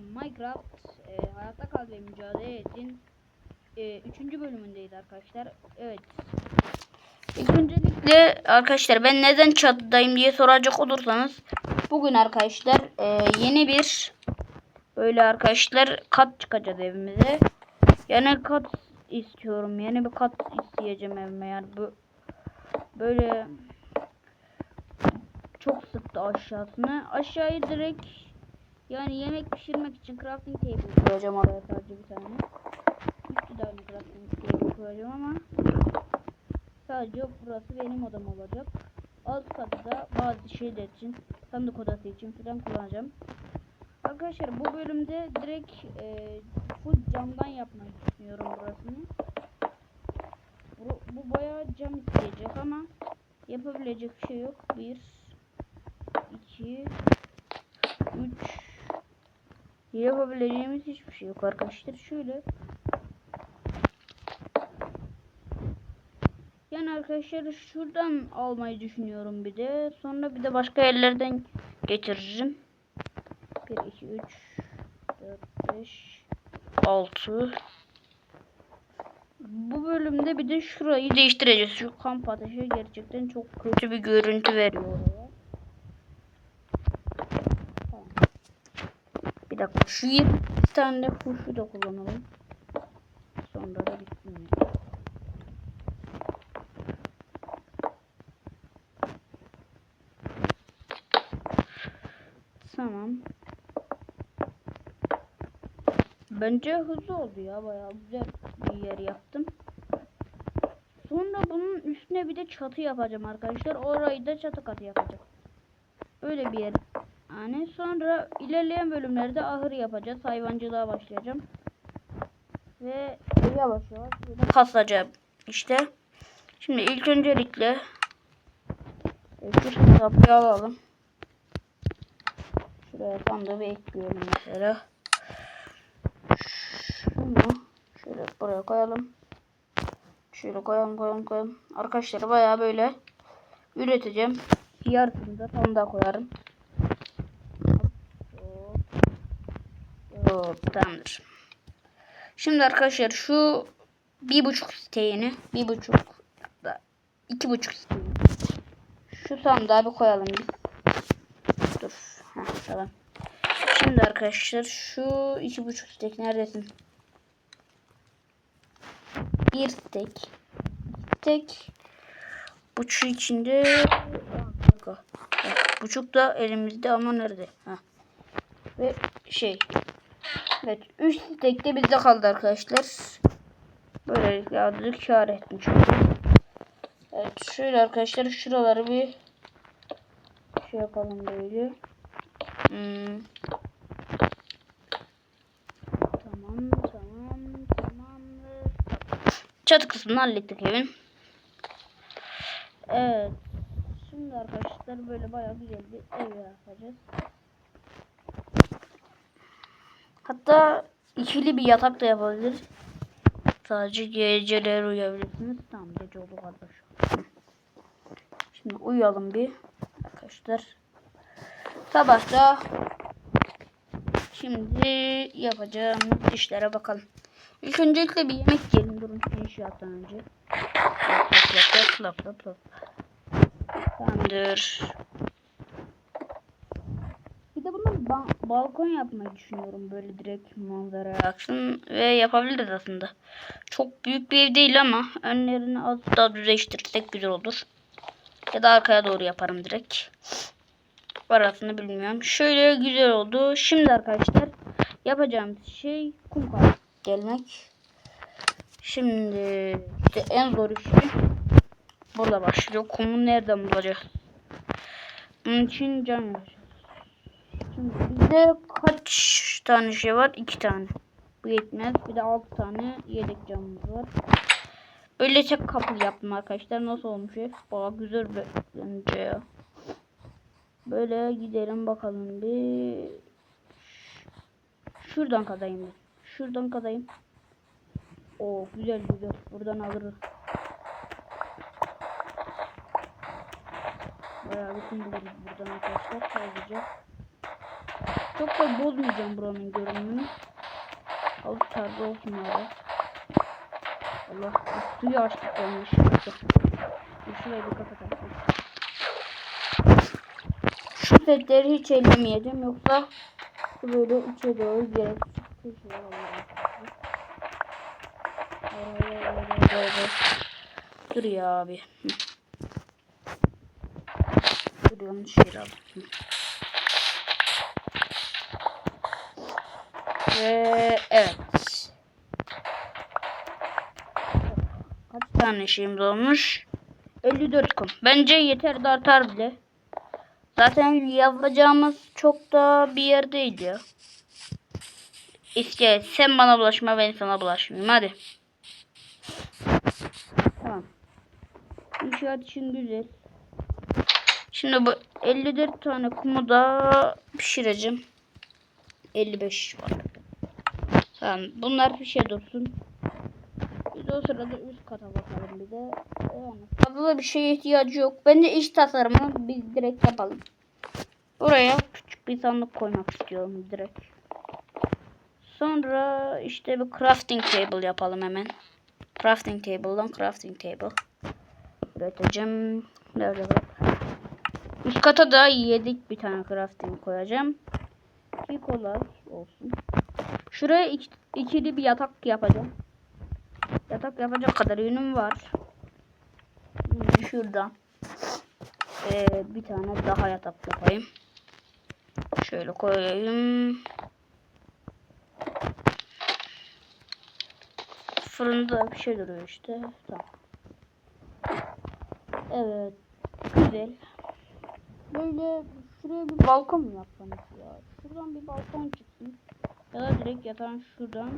Minecraft e, hayatta kal ve mücadele edin. E, üçüncü bölümündeyiz arkadaşlar. Evet. İlk öncelikle arkadaşlar ben neden çatıdayım diye soracak olursanız bugün arkadaşlar e, yeni bir böyle arkadaşlar kat çıkacağız evimize. Yani kat istiyorum. Yeni bir kat isteyeceğim evime yani bu böyle çok sıktı aşağısını. Aşağıyı direkt yani yemek pişirmek için crafting table koyacağım oraya sadece bir tane. De aynı crafting table koyacağım ama sadece burası benim odam olacak. Alt katı da bazı şeyler için sandık odası için falan kullanacağım. Arkadaşlar bu bölümde direkt e, full camdan yapmayı düşünüyorum burasını. Bu, bu bayağı cam isteyecek ama yapabilecek bir şey yok. Bir, iki, üç. Yapabileceğimiz hiçbir şey yok arkadaşlar. Şöyle. Yani arkadaşlar şuradan almayı düşünüyorum bir de. Sonra bir de başka yerlerden getireceğim. 1, 2, 3, 4, 5, 6. Bu bölümde bir de şurayı değiştireceğiz. Şu kamp ateşi gerçekten çok kötü bir görüntü veriyor oraya. Tamam. Bir dakika şu 20 tane de kuşu da kullanalım. Sonra da bitsin. ya. Tamam. Bence hızlı oldu ya bayağı güzel bir yer yaptım. Sonra bunun üstüne bir de çatı yapacağım arkadaşlar. Orayı da çatı katı yapacağım. Öyle bir yer. Yani sonra ilerleyen bölümlerde ahır yapacağız. Hayvancılığa başlayacağım. Ve yavaş yavaş kasacağım işte. Şimdi ilk öncelikle şu kapıyı alalım. Şuraya sandığı bir ekliyorum mesela. Şunu şöyle buraya koyalım. Şöyle koyalım koyalım koyalım. Arkadaşlar bayağı böyle üreteceğim. Yarısını da sandığa koyarım. Hop. Hop, tamamdır. Şimdi arkadaşlar şu bir buçuk siteğini bir buçuk da iki buçuk siteğini şu sandığa bir koyalım biz. Dur. Heh, tamam. Şimdi arkadaşlar şu iki buçuk stek neredesin? Bir stek. Stek. Buçuk içinde. Buçuk da elimizde ama nerede? Ha. Ve şey. Evet. Üç stek de bizde kaldı arkadaşlar. Böylelikle adı kar etmiş olduk. Evet. Şöyle arkadaşlar şuraları bir şey yapalım böyle. Hmm. Tamam, tamam, tamamdır. Çatı kısmını hallettik evin. Evet. Şimdi arkadaşlar böyle bayağı güzel bir ev yapacağız. Hatta ikili bir yatak da yapabiliriz. Sadece geceler uyuyabilirsiniz. Tamam gece oldu kardeş. Hı. Şimdi uyuyalım bir arkadaşlar. Sabah da şimdi yapacağım işlere bakalım. İlk öncelikle bir yemek yiyelim durun inşaattan önce. Lap lap lap lap lap. Tamamdır. Ba- balkon yapmayı düşünüyorum böyle direkt manzara aksın ve yapabiliriz aslında. Çok büyük bir ev değil ama önlerini az daha düzleştirirsek güzel olur. Ya da arkaya doğru yaparım direkt. Arasını bilmiyorum. Şöyle güzel oldu. Şimdi arkadaşlar yapacağımız şey kum gelmek. Şimdi işte en zor işi burada başlıyor. Kumu nereden bulacağız? Bunun için can yapacağız. Bizde kaç tane şey var? İki tane. Bu yetmez. Bir de altı tane yedek camımız var. Böyle tek kapı yaptım arkadaşlar. Nasıl olmuş ev? Baya güzel bence ya. Böyle gidelim bakalım bir. Şuradan kadayım ben. Şuradan kadayım. O güzel güzel. Buradan alırız. Bayağı kum buluruz buradan arkadaşlar. Sadece. Çok da bozmayacağım buranın görünümünü. Alıp tarzı olsun abi. Allah suyu açtık olmuş. Şurayı bir kapatalım. Şu setleri hiç ellemeyeceğim yoksa böyle içe doğru gereksiz köşeler alırım. Dur ya abi. Dur yanlış yere aldım. Ve evet. Kaç tane şeyimiz olmuş? 54 kum. Bence yeter de artar bile. Zaten yapacağımız çok da bir yer değil ya. İşte sen bana bulaşma ben sana bulaşmayayım hadi. Tamam. İnşaat için güzel. Şimdi bu 54 tane kumu da pişireceğim. 55 var. Tamam bunlar bir şey dursun. Biz o sırada üst kata bakalım bir de. Yani fazla da bir şeye ihtiyacı yok. Bence iş tasarımı biz direkt yapalım. Buraya küçük bir sandık koymak istiyorum direkt. Sonra işte bir crafting table yapalım hemen. Crafting table'dan crafting table. Üreteceğim. Nerede bak. Üst kata da yedik bir tane crafting koyacağım. Ki kolay olsun. Şuraya iki, ikili bir yatak yapacağım. Yatak yapacak kadar yünüm var. Şimdi şuradan ee, bir tane daha yatak yapayım. Şöyle koyayım. Fırında bir şey duruyor işte. Tamam. Evet. Güzel. Böyle şuraya bir balkon mu yapsam ya? Şuradan bir balkon çıksın. Ya da direkt yatağın şuradan.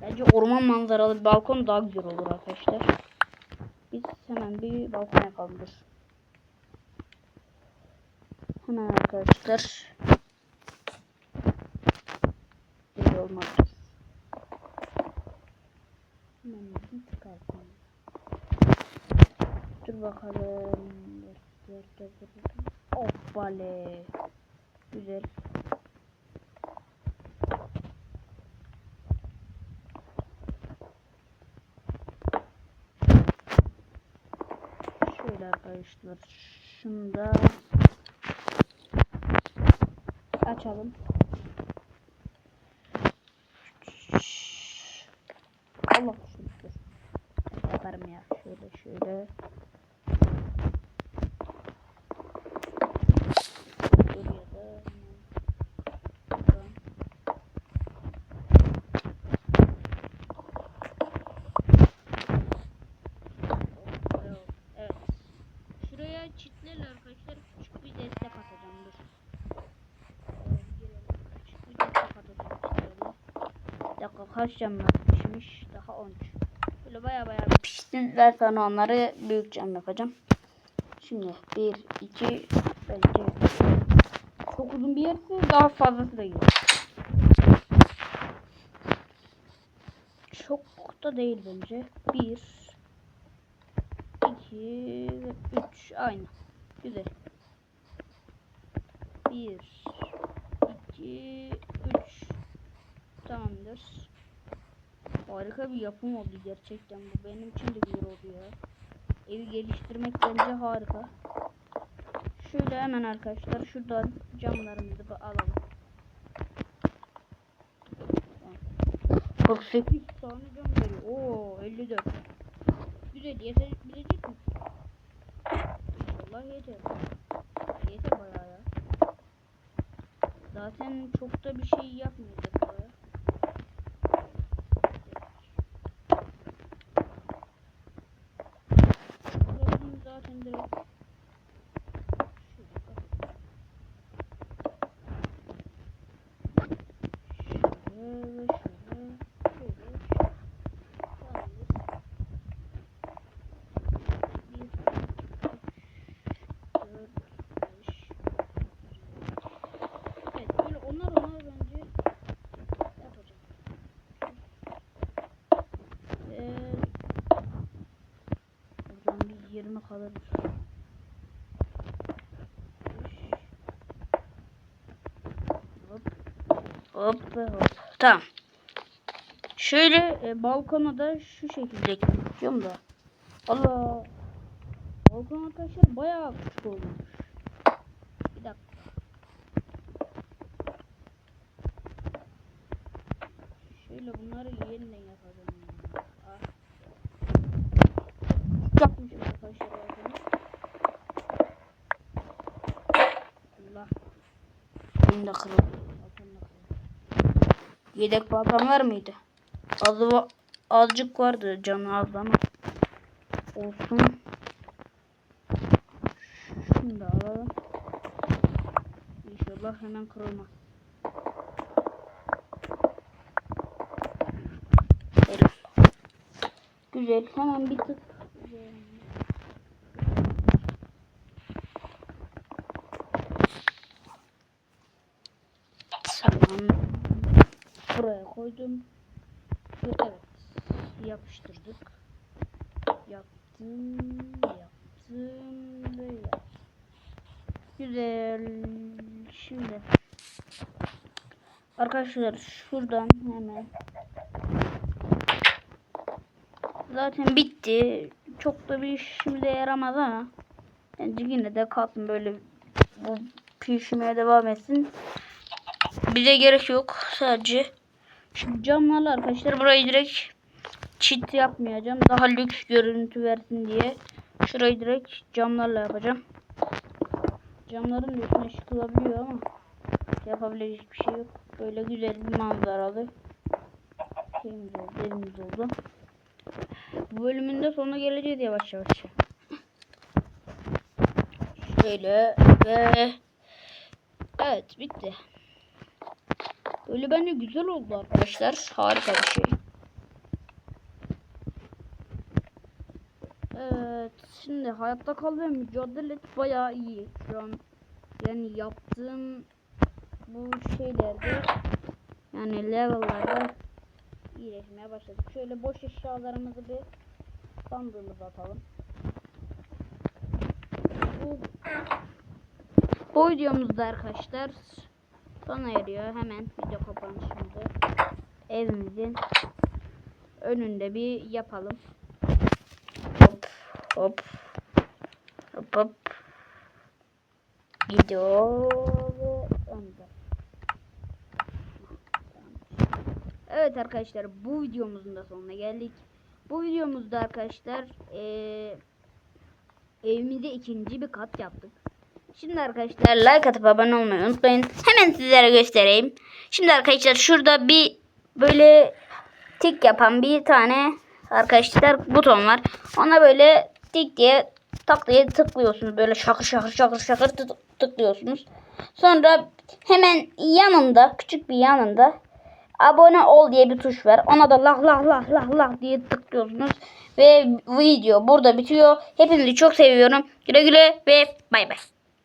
Bence orman manzaralı bir balkon daha güzel olur arkadaşlar. Biz hemen bir balkon yapalım. Dur. Hemen arkadaşlar. Böyle olmaz. Hemen bir çıkarsın. Dur bakalım. Hoppale. Güzel. Şöyle arkadaşlar. Şunu da açalım. Allah şükür. Yaparım ya. Şöyle şöyle. Buraya da hemen buradan. Evet. Şuraya çitlerle arkadaşlar küçük bir destek atacağım dur. Evet, girelim. Küçük bir destek atacağım çitlerle. Camlar pişmiş? Daha 13. Böyle baya baya bir pişsinler sonra onları büyük cam yapacağım. Şimdi 1, 2, bence çok uzun bir yerse daha fazlası da iyi. Çok da değil bence. 1, 2 ve 3 aynı. Güzel. 1 2 3 Tamamdır. Harika bir yapım oldu gerçekten bu. Benim için de güzel oldu ya. Evi geliştirmek bence harika. Şöyle hemen arkadaşlar şuradan camlarımızı alalım. Tamam. 48 tane cam veriyor. Oo 54. Güzel yetebilecek mi? İnşallah yeter. Yeter bayağı ya. Zaten çok da bir şey yapmayacak bayağı. Burasını zaten direkt şöyle kapatalım. Şöyle ve şöyle. Şöyle. Tamamdır. Bir, iki, üç, dört, beş. Evet böyle onlar onlar bence yapacağım. Ee, buradan bir 20 kalır. Hop hop. Tamam. Şöyle e, balkona da şu şekilde istiyorum da. Allah. Balkon arkadaşlar bayağı küçük olmuş. Bir dakika. Şöyle bunları yeniden yapacağım. ya. Ah. Yapmışım arkadaşlar. Allah. Kırıldı. Yedek balkon var mıydı? Va- azıcık vardı canı az ama. Olsun. Şunu da alalım. İnşallah hemen kırılmaz. Güzel. Hemen bir tık. Tamam. Buraya koydum. Ve Evet. Yapıştırdık. Yaptım. Yaptım. Ve yaptım. Güzel. Şimdi. Arkadaşlar şuradan hemen. Zaten bitti. Çok da bir işimize yaramaz ama. Bence yine de kalsın böyle bu pişmeye devam etsin. Bize gerek yok. Sadece şu camlarla arkadaşlar burayı direkt çit yapmayacağım. Daha lüks görüntü versin diye. Şurayı direkt camlarla yapacağım. Camların üstüne çıkılabiliyor ama yapabilecek bir şey yok. Böyle güzel bir manzaralı şeyimiz oldu, evimiz oldu. Bu bölümün de sonuna geleceğiz yavaş yavaş. Şöyle ve evet bitti. Böyle bence güzel oldu arkadaşlar. Harika bir şey. Evet. Şimdi hayatta kal ve mücadele et bayağı iyi. Şu an yani yaptığım bu şeylerde yani level'larda iyileşmeye başladık. Şöyle boş eşyalarımızı bir sandığımıza atalım. Bu, bu videomuzda arkadaşlar sona eriyor. Hemen video kapanışımızı evimizin önünde bir yapalım. Hop hop hop hop gidiyor. Evet arkadaşlar bu videomuzun da sonuna geldik. Bu videomuzda arkadaşlar eee evimize ikinci bir kat yaptık. Şimdi arkadaşlar like atıp abone olmayı unutmayın. Hemen sizlere göstereyim. Şimdi arkadaşlar şurada bir böyle tik yapan bir tane arkadaşlar buton var. Ona böyle tik diye tak diye tıklıyorsunuz. Böyle şakır şakır şakır şakır tık- tıklıyorsunuz. Sonra hemen yanında küçük bir yanında abone ol diye bir tuş var. Ona da lah lah lah lah lah diye tıklıyorsunuz. Ve video burada bitiyor. Hepinizi çok seviyorum. Güle güle ve bay bay.